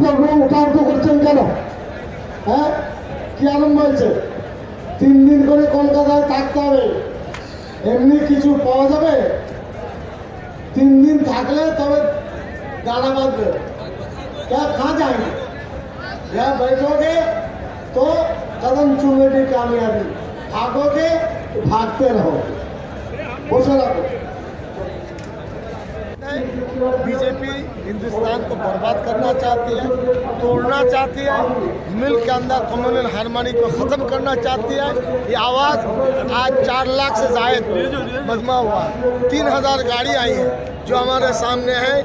আপনার রুম উঠাউটো করছেন কেন হ্যাঁ কি আরম্ভ হয়েছে তিন দিন করে কলকাতায় থাকতে হবে এমনি কিছু পাওয়া যাবে তিন দিন থাকলে তবে গালা বাঁধবে क्या खा जाएंगे या बैठोगे तो कदम चूमे की कामयाबी भागोगे तो भागते रहोगे बसे रहो बर्बाद करना चाहती है तोड़ना चाहती है मिल के अंदर कम्युनल हारमोनी को ख़त्म करना चाहती है। ये आवाज़ आज चार लाख से जायद मजमा हुआ। तीन हज़ार गाड़ी आई है जो हमारे सामने है।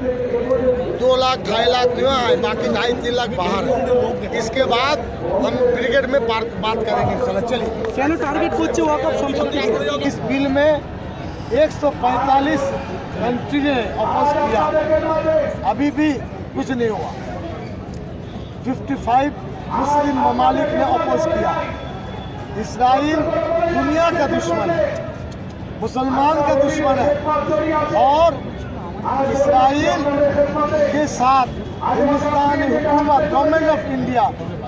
दो लाख ढाई लाख यहाँ है बाकी ढाई तीन लाख बाहर है। इसके बाद हम क्रिकेट में बात करेंगे चलो चलिए। इस बिल में 145 कंट्री ने अपोज किया। अभी भी कुछ नहीं हुआ 55 मुस्लिम ममालिक ने अपोज किया। इसराइल दुनिया का दुश्मन है, मुसलमान का दुश्मन है, और इसराइल के साथ हिंदुस्तानी हुकूमत गवर्नमेंट ऑफ़ इंडिया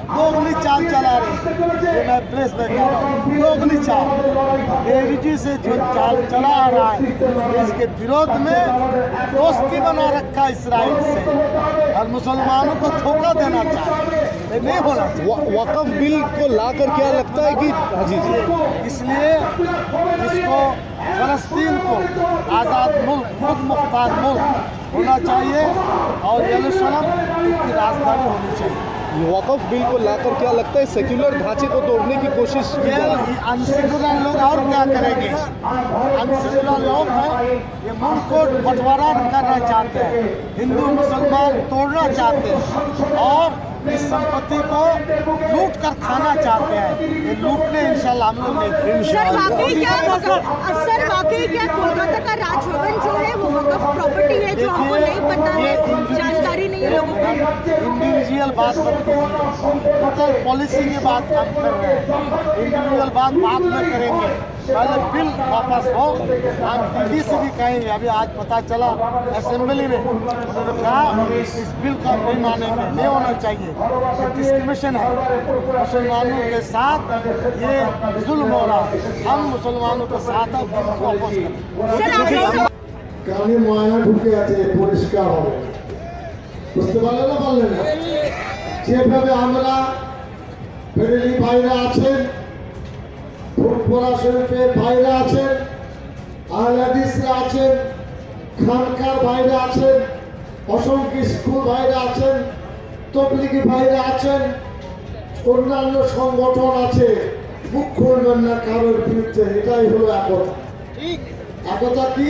दोगली चाल चला रही है। ये मैं प्रेस में कह रहा हूँ दोगली चाल। एडीजी से जो चाल चला आ रहा है इसके विरोध में दोस्ती बना रखा है इसराइल से। और मुसलमानों को धोखा देना चाहिए नहीं होना वकफ बिल को लाकर क्या लगता है कि हाँ जी जी। इसलिए इसको फलस्तीन को आज़ाद मुल्क खुद मुख्तार मुल्क होना चाहिए और यरूशलेम की राजधानी होनी चाहिए। वकफ बिल को लाकर क्या लगता है सेक्युलर ढांचे को तोड़ने की कोशिश की जा रही है? अनसेकुलर लोग और क्या करेंगे? अनसेकुलर लोग हैं ये मुल्क को बंटवारा करना चाहते हैं हिंदू मुसलमान तोड़ना चाहते हैं और इस संपत्ति को लूट कर खाना चाहते हैं। ये लूटने इंशाल्लाह हम लोग नहीं सर वाकई क्या सर वाकई क्या कोलकाता का राजभवन जो है वो वकफ प्रॉपर्टी है जो हमको नहीं पता है? जानकारी नहीं है लोगों को इंडिविजुअल बात मत कीजिए टोटल पॉलिसी की बात हम कर रहे हैं इंडिविजुअल बात बाद में करेंगे पहले बिल वापस हो हम दिल्ली से भी कहेंगे अभी आज पता चला असेंबली में उन्होंने कहा इस बिल को हम नहीं मानेंगे नहीं होना चाहिए ये डिस्क्रिमिनेशन है मुसलमानों के साथ ये जुल्म हो रहा है हम मुसलमानों के साथ हैं बिल को वापस करें सर आपने কানে ময়লা ঢুকে আছে পরিষ্কার হবে বুঝতে পারলেন না পারলেন না? যেভাবে আমরা ফেরেলি ভাইরা আছেন ফুটবলা শরীফের ভাইরা আছেন আহলাদিসরা আছেন খানকার ভাইরা আছেন অসংখ্য স্কুল ভাইরা আছেন তবলিগি ভাইরা আছেন অন্যান্য সংগঠন আছে মুখ খুলবেন না কারোর বিরুদ্ধে এটাই হলো একতা। একতা কি?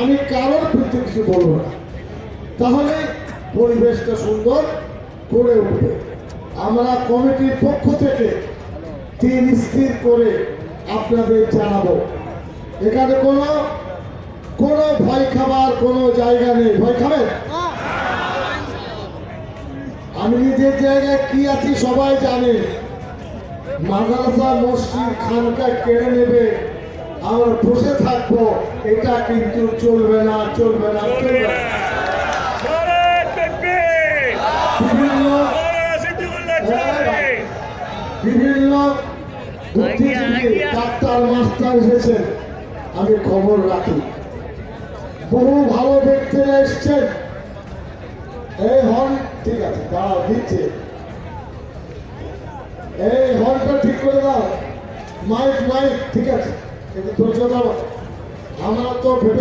আমি কারোর বিরুদ্ধে কিছু বলব না। তাহলে পরিবেশটা সুন্দর করে উঠবে। আমরা কমিটির পক্ষ থেকে তিন স্থির করে আপনাদের জানাব। এখানে কোনো কোনো ভয় খাবার কোনো জায়গা নেই। ভয় খাবেন? আমি নিজের জায়গায় কি আছি সবাই জানে। মাদ্রাসা মসজিদ খানকা কেড়ে নেবে। আমরা বসে থাকব। এটা কিন্তু চলবে না চলবে না চলবে না। ডাক্তার মাস্টার এসেছেন। আমি খবর রাখি। বহু ভালো ব্যক্তিরা এসছেন। এই হন ঠিক আছে দাঁড়াও দিচ্ছে। এই হনটা ঠিক করে দাও। মাইক মাইক ঠিক আছে। কিন্তু ধৈর্য দাও আমরা তো ভেবে